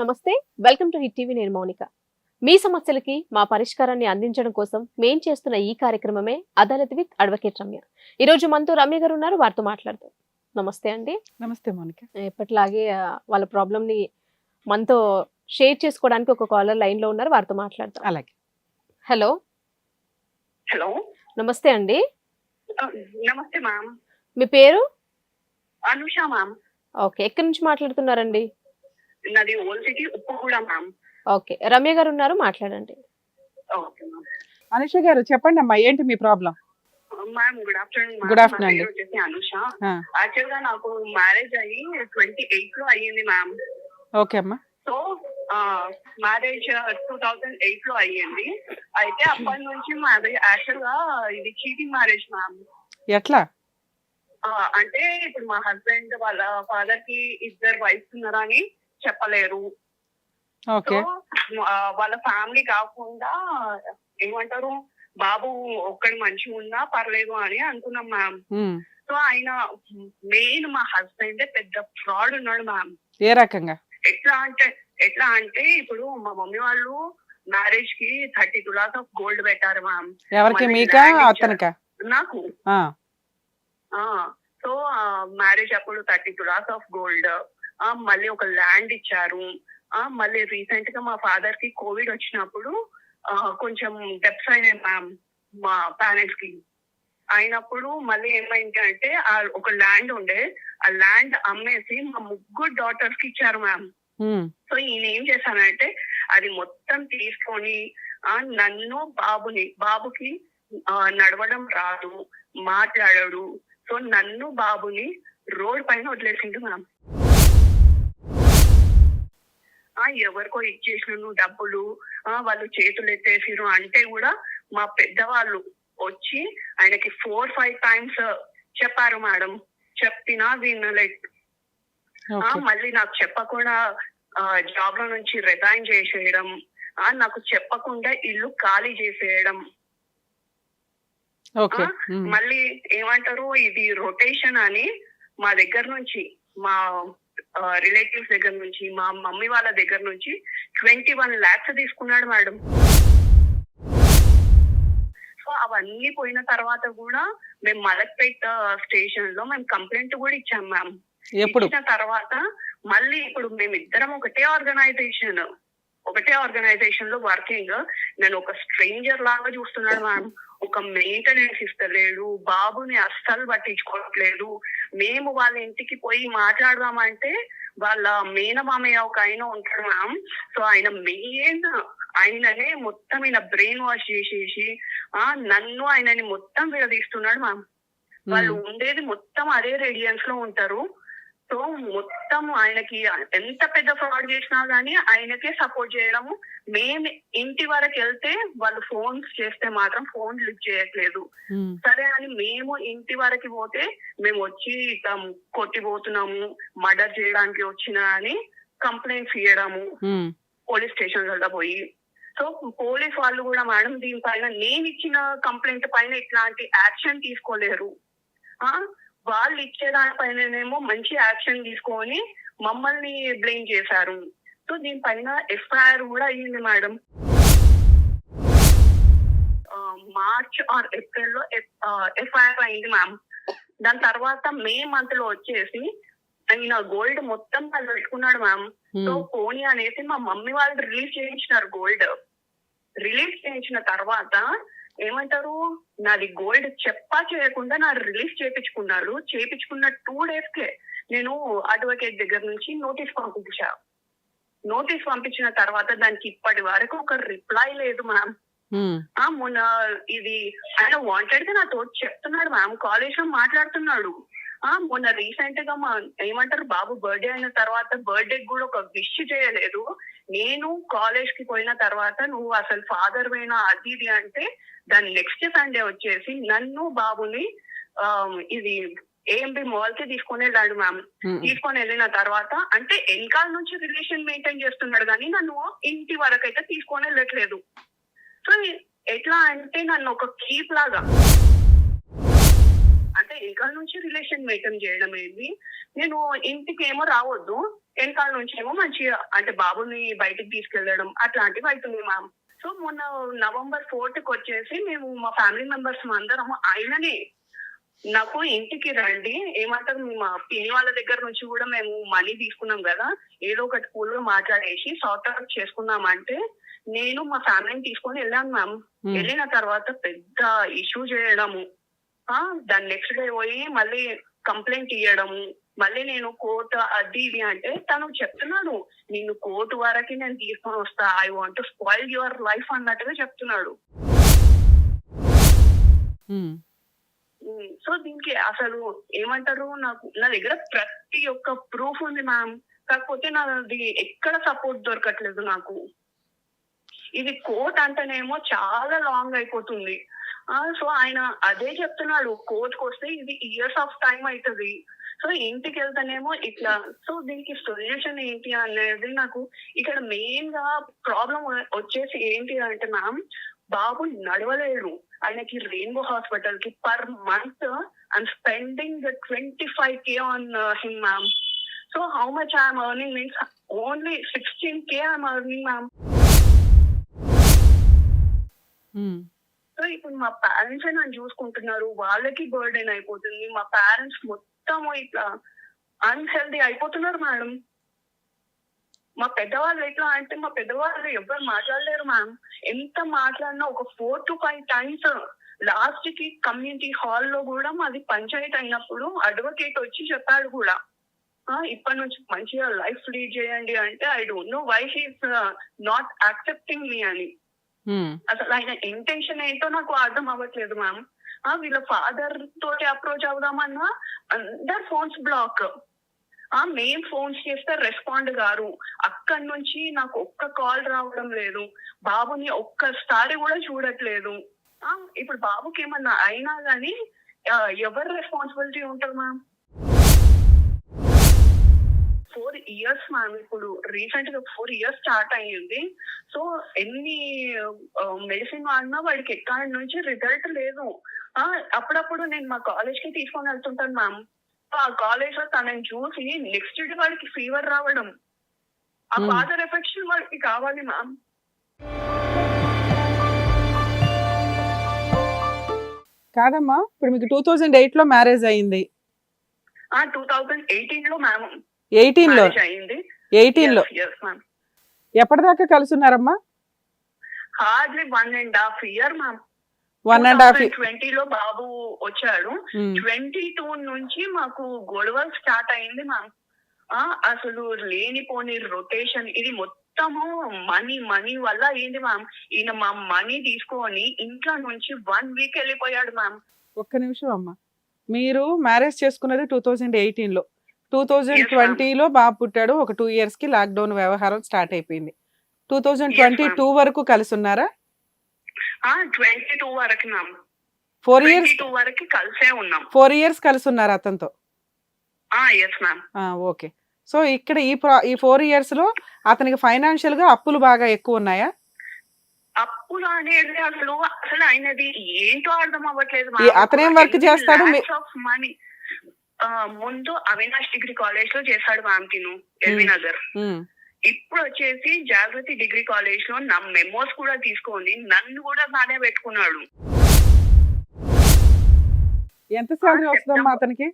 నమస్తే welcome to hit TV నేను మౌనిక. మీ సమస్యలకి మా పరిష్కారాన్ని అందించడం కోసం మేం చేస్తున్న ఈ కార్యక్రమమే అదాలత్ విత్ అడ్వకేట్ రమ్య. ఈ రోజు మనతో రమ్య గారు ఉన్నారు వారితో మాట్లాడతాం నమస్తే అండి. నమస్తే మోనిక. ఎప్పటిలాగే వాళ్ళ ప్రాబ్లమ్ని మనతో షేర్ చేసుకోవడానికి ఒక కాలర్ లైన్లో ఉన్నారు వారితో మాట్లాడతాం అలాగే. హలో. హలో. నమస్తే అండి. నమస్తే మ్యామ్ మీ పేరు? అనుష మ్యామ్ ఓకే ఎక్కడి నుంచి మాట్లాడుతున్నారండి? నాది old city Uppuguda ma'am okay. Ramya garu ఉన్నారు మాట్లాడండి. ఓకే మ్యామ్ అనుష గారు చెప్పండి అమ్మా ఏంటి మీ problem? Ma'am good afternoon Good afternoon అండి. వచ్చేసి అనుష. ఆ. యాక్చువల్గా నాకు మ్యారేజ్ అయ్యి ట్వంటీ ఎయిట్లో అయ్యింది మ్యామ్ ఓకే అమ్మా. సో మ్యారేజ్ టూ థౌజండ్ ఎయిట్లో అయ్యింది. అయితే అప్పటి నుంచి మాది యాక్చువల్గా ఇది చీటింగ్ మ్యారేజ్ మ్యామ్ ఎట్లా? అంటే ఇప్పుడు మా హస్బెండ్ వాళ్ళ ఫాదర్కి ఇద్దరు వైఫ్స్ ఉన్నారని చెప్పలేరు. సో వాళ్ళ ఫ్యామిలీ కాకుండా ఏమంటారు బాబు ఒక్కడి మంచిగా ఉన్నా పర్లేదు అని అనుకున్నాం మ్యామ్. సో ఆయన మెయిన్ మా హస్బెండ్ పెద్ద ఫ్రాడ్ ఉన్నాడు మ్యామ్. ఏ రకంగా? ఎట్లా అంటే ఎట్లా అంటే ఇప్పుడు మా మమ్మీ వాళ్ళు మ్యారేజ్కి థర్టీ తులాస్ ఆఫ్ గోల్డ్ పెట్టారు మ్యామ్. ఎవరికి? మీకా. అతనికా? నాకు. సో మ్యారేజ్ అప్పుడు థర్టీ తులాస్ ఆఫ్ గోల్డ్. మళ్ళీ ఒక ల్యాండ్ ఇచ్చారు. ఆ మళ్ళీ రీసెంట్గా మా ఫాదర్కి కోవిడ్ వచ్చినప్పుడు ఆ, కొంచెం డెప్స్ అయినాయి మ్యామ్ మా పేరెంట్స్కి. అయినప్పుడు మళ్ళీ ఏమైంది అంటే ఆ ఒక ల్యాండ్ ఉండే ఆ ల్యాండ్ అమ్మేసి మా ముగ్గురు డాటర్స్కి ఇచ్చారు మ్యామ్. సో ఈయన ఏం చేశానంటే అది మొత్తం తీసుకొని ఆ నన్ను బాబుని బాబుకి ఆ, నడవడం రాదు మాట్లాడడు. సో నన్ను బాబుని రోడ్ పైన వదిలేసిండు మ్యామ్ ఎవరికో ఇచ్చేసిన డబ్బులు ఆ వాళ్ళు చేతులు ఎత్తేసిరు అంటే కూడా మా పెద్దవాళ్ళు వచ్చి ఆయనకి ఫోర్ ఫైవ్ టైమ్స్ చెప్పారు మేడం. చెప్పినా ఓకే. మళ్ళీ నాకు చెప్పకుండా జాబ్లో నుంచి రిజైన్ చేసేయడం నాకు చెప్పకుండా ఇల్లు ఖాళీ చేసేయడం. మళ్ళీ ఏమంటారు ఇది రొటేషన్ అని మా దగ్గర నుంచి మా రిలేటివ్స్ దగ్గర నుంచి మా మమ్మీ వాళ్ళ దగ్గర నుంచి ట్వంటీ వన్ లాక్స్ తీసుకున్నాడు మేడం. సో అవన్నీ పోయిన తర్వాత కూడా మేము మలక్పేట్ స్టేషన్లో మేము కంప్లైంట్ కూడా ఇచ్చాం మ్యామ్ ఇచ్చిన తర్వాత మళ్ళీ ఇప్పుడు మేమిద్దరం ఒకటే ఆర్గనైజేషన్ ఒకటే ఆర్గనైజేషన్లో వర్కింగ్ నేను ఒక స్ట్రేంజర్ లాగా చూస్తున్నాడు మ్యామ్ ఒక మెయింటెనెన్స్ ఇస్తలేడు బాబుని అస్సలు పట్టించుకోవట్లేదు మేము వాళ్ళ ఇంటికి పోయి మాట్లాడదామంటే వాళ్ళ మేనమామయ్య ఒక ఆయన ఉంటాడు మ్యామ్ సో ఆయన మెయిన్ ఆయననే మొత్తం ఈయన బ్రెయిన్ వాష్ చేసేసి ఆ నన్ను ఆయనని మొత్తం విడదీస్తున్నాడు మ్యామ్ వాళ్ళు ఉమ్. ఉండేది మొత్తం అదే రేడియన్స్లో ఉంటారు. సో మొత్తం ఆయనకి ఎంత పెద్ద ఫ్రాడ్ చేసినా గానీ ఆయనకే సపోర్ట్ చేయడము. మేము ఇంటి వరకు వెళ్తే వాళ్ళు ఫోన్స్ చేస్తే మాత్రం ఫోన్ లిఫ్ట్ చేయట్లేదు. ఉమ్. సరే అని మేము ఇంటి వరకు పోతే మేము వచ్చి ఇట్లా కొట్టిపోతున్నాము మర్డర్ చేయడానికి వచ్చిన అని కంప్లైంట్స్ ఇవ్వడము ఉమ్. పోలీస్ స్టేషన్లో పోయి. సో పోలీస్ వాళ్ళు కూడా మేడం దీనిపైన నేను ఇచ్చిన కంప్లైంట్ పైన ఇట్లాంటి యాక్షన్ తీసుకోలేరు. ఆ? వాళ్ళు ఇచ్చే దానిపైననేమో మంచి యాక్షన్ తీసుకొని మమ్మల్ని బ్లేమ్ చేశారు. సో దీనిపైన ఎఫ్ఐఆర్ కూడా అయ్యింది మేడం. మార్చ్ ఆర్ ఏప్రిల్లో ఎఫ్ఐఆర్ అయింది మ్యామ్. దాని తర్వాత మే మంత్లో వచ్చేసి ఆయన గోల్డ్ మొత్తం వాళ్ళు పెట్టుకున్నాడు మ్యామ్. సో ఉమ్. పోనీ అనేసి మా మమ్మీ వాళ్ళు రిలీజ్ చేయించినారు గోల్డ్. రిలీజ్ చేయించిన తర్వాత ఏమంటారు? నాది గోల్డ్ చెప్పా చేయకుండా నా రిలీజ్ చేపించుకున్నారు. చేపించుకున్న టూ డేస్ కే నేను అడ్వకేట్ దగ్గర నుంచి నోటీస్ పంపించా. నోటీస్ పంపించిన తర్వాత దానికి ఇప్పటి వరకు ఒక రిప్లై లేదు మ్యామ్. మొన్న ఇది ఆయన వాంటెడ్గా నాతో చెప్తున్నాడు మ్యామ్. కాలేజ్లో మాట్లాడుతున్నాడు. ఆ మొన్న రీసెంట్గా మా ఏమంటారు బాబు బర్త్డే అయిన తర్వాత బర్త్డే కూడా ఒక విష్ చేయలేదు. నేను కాలేజ్కి పోయిన తర్వాత నువ్వు అసలు ఫాదర్ పోయినా అది ఇది అంటే దాని నెక్స్ట్ సండే వచ్చేసి నన్ను బాబుని ఇది ఏఎంబి మాల్కి తీసుకొని వెళ్ళాడు మ్యామ్. తీసుకొని వెళ్ళిన తర్వాత అంటే వెనకాల నుంచి రిలేషన్ మెయింటైన్ చేస్తున్నాడు కానీ నన్ను ఇంటి వరకు అయితే తీసుకొని వెళ్ళట్లేదు సో ఎట్లా అంటే నన్ను ఒక కీప్ లాగా వెనకాల నుంచి రిలేషన్ మెయింటైన్ చేయడం ఏంది? నేను ఇంటికి ఏమో రావద్దు వెనకాల నుంచి ఏమో మంచిగా అంటే బాబుని బయటికి తీసుకెళ్ళడం అట్లాంటివి అవుతుంది మ్యామ్ సో మొన్న నవంబర్ ఫోర్త్కి వచ్చేసి మేము మా ఫ్యామిలీ మెంబర్స్ అందరం ఆయననే నాకు ఇంటికి రండి ఏమంటారు మా పిన్ని వాళ్ళ దగ్గర నుంచి కూడా మేము మనీ తీసుకున్నాం కదా ఏదో ఒకటి కూల్గా మాట్లాడేసి సార్ట్ అవుట్ చేసుకుందాం అంటే నేను మా ఫ్యామిలీని తీసుకొని వెళ్ళాను మ్యామ్ వెళ్ళిన తర్వాత పెద్ద ఇష్యూ చేయడము. దాని నెక్స్ట్ డే పోయి మళ్ళీ కంప్లైంట్ ఇవ్వడము మళ్ళీ నేను కోర్టు అది ఇది అంటే తను చెప్తున్నాడు నిన్ను కోర్టు వరకు నేను తీసుకొని వస్తా I want to spoil your life అన్నట్టుగా చెప్తున్నాడు. సో దీనికి అసలు ఏమంటారు నాకు నా దగ్గర ప్రతి ఒక్క ప్రూఫ్ ఉంది మ్యామ్ కాకపోతే నాది ఎక్కడ సపోర్ట్ దొరకట్లేదు నాకు. ఇది కోర్ట్ అంటేనేమో చాలా లాంగ్ అయిపోతుంది. సో ఆయన అదే చెప్తున్నాడు కోర్టుకు వస్తే ఇది ఇయర్స్ ఆఫ్ టైం అవుతుంది సో ఇంటికి వెళ్తానేమో ఇట్లా సో దీనికి సొల్యూషన్ ఏంటి అనేది నాకు ఇక్కడ మెయిన్గా ప్రాబ్లం వచ్చేసి ఏంటి అంటే మ్యామ్ బాబు నడవలేడు ఆయనకి రెయిన్బో హాస్పిటల్కి per month I'm spending twenty five K on him ma'am so how much I'm earning means only sixteen K I'm earning ma'am so ఇప్పుడు మా పేరెంట్స్ నన్ను చూసుకుంటున్నారు. వాళ్ళకి బర్డెన్ అయిపోతుంది. మా పేరెంట్స్ మొత్తం ఇట్లా అన్హెల్దీ అయిపోతున్నారు మేడం మా పెద్దవాళ్ళు ఎట్లా అంటే మా పెద్దవాళ్ళు ఎవరు మాట్లాడలేరు మ్యామ్ ఎంత మాట్లాడినా ఒక ఫోర్ టు ఫైవ్ టైమ్స్ లాస్ట్కి కమ్యూనిటీ హాల్లో కూడా మాది పంచాయత్ అయినప్పుడు అడ్వకేట్ వచ్చి చెప్పాడు కూడా. ఇప్పటి నుంచి మంచిగా లైఫ్ లీడ్ చేయండి అంటే I don't know why he's not accepting me అని. Hmm. అసలు ఆయన ఇంటెన్షన్ ఏంటో నాకు అర్థం అవ్వట్లేదు మ్యామ్ వీళ్ళ ఫాదర్ తోటి అప్రోచ్ అవుదామన్నా అందరు ఫోన్స్ బ్లాక్ ఆ మేం ఫోన్స్ చేస్తే రెస్పాండ్ గారు. అక్కడి నుంచి నాకు ఒక్క కాల్ రావడం లేదు. బాబుని ఒక్కసారి కూడా చూడట్లేదు. ఇప్పుడు బాబుకి ఏమన్నా అయినా గానీ ఎవరు రెస్పాన్సిబిలిటీ ఉంటారు మ్యామ్ ఇయర్స్ మ్యామ్ ఇప్పుడు రీసెంట్గా ఫోర్ ఇయర్స్ స్టార్ట్ అయ్యింది. సో ఎన్ని మెడిసిన్ వాడినా వాడికి ఎక్కడి నుంచి రిజల్ట్ లేదు. అప్పుడప్పుడు నేను మా కాలేజ్కి తీసుకొని వెళ్తుంటాను మ్యామ్ ఆ కాలేజ్లో తనని చూసి నెక్స్ట్ డే వాడికి ఫీవర్ రావడం. ఆ Hmm. ఫాదర్ ఎఫెక్షన్ వాడికి కావాలి మ్యామ్ కాదమ్మా ఇప్పుడు మీకు టూ థౌజండ్ ఎయిట్లో మ్యారేజ్ అయింది. టూ థౌజండ్ ఎయిటీన్లో మ్యామ్ ఎయిటీన్లో? ఎయిటీన్లో? ఎప్పటిదాకా కలిసి ఉన్నారమ్మా hardly one and half year ma'am one and half ట్వంటీలో బాబు వచ్చాడు. ట్వంటీ టూ నుంచి మాకు గొడవలు స్టార్ట్ అయింది మ్యామ్ అసలు లేనిపోని రొటేషన్. ఇది మొత్తము మనీ మనీ వల్ల ఏంది మ్యామ్ ఈయన మా మనీ తీసుకొని ఇంట్లో నుంచి వన్ వీక్ వెళ్ళిపోయాడు మ్యామ్ ఒక్క నిమిషం అమ్మా. మీరు మ్యారేజ్ చేసుకున్నది టూ థౌజండ్ ఎయిటీన్లో. Two thousand. ట్వంటీలో బాబు పుట్టాడు. ఒక టూ ఇయర్స్కి లాక్డౌన్ వ్యవహారం స్టార్ట్ అయిపోయింది. టూ థౌజండ్ ట్వంటీ టూ వరకు కలిసి ఉన్నారా ట్వంటీ టూ వరకు ఫోర్ ఇయర్స్ టూ వరకు కలిసే ఉన్నాం. ఫోర్ ఇయర్స్ కలిసి ఉన్నారు అతనితో ఓకే. సో ఇక్కడ ఈ ఈ ఫోర్ ఇయర్స్లో అతనికి ఫైనాన్షియల్గా అప్పులు బాగా ఎక్కువ ఉన్నాయా? అప్పులు అనేది అసలు అసలు ఆయనది ఏంటో అర్థం అవ్వట్లేదు అతనేం work చేస్తాడు? మనీ ముందు అవినాష్ డిగ్రీ కాలేజ్లో చేశాడు మ్యామ్ తిను ఎల్వి నగర్. ఇప్పుడు వచ్చేసి జాగృతి డిగ్రీ కాలేజ్లో నా మెమోస్ కూడా తీసుకొని నన్ను కూడా బాగానే పెట్టుకున్నాడు. ఎంత శాలరీ వస్తుందమ్మా. అతనికి?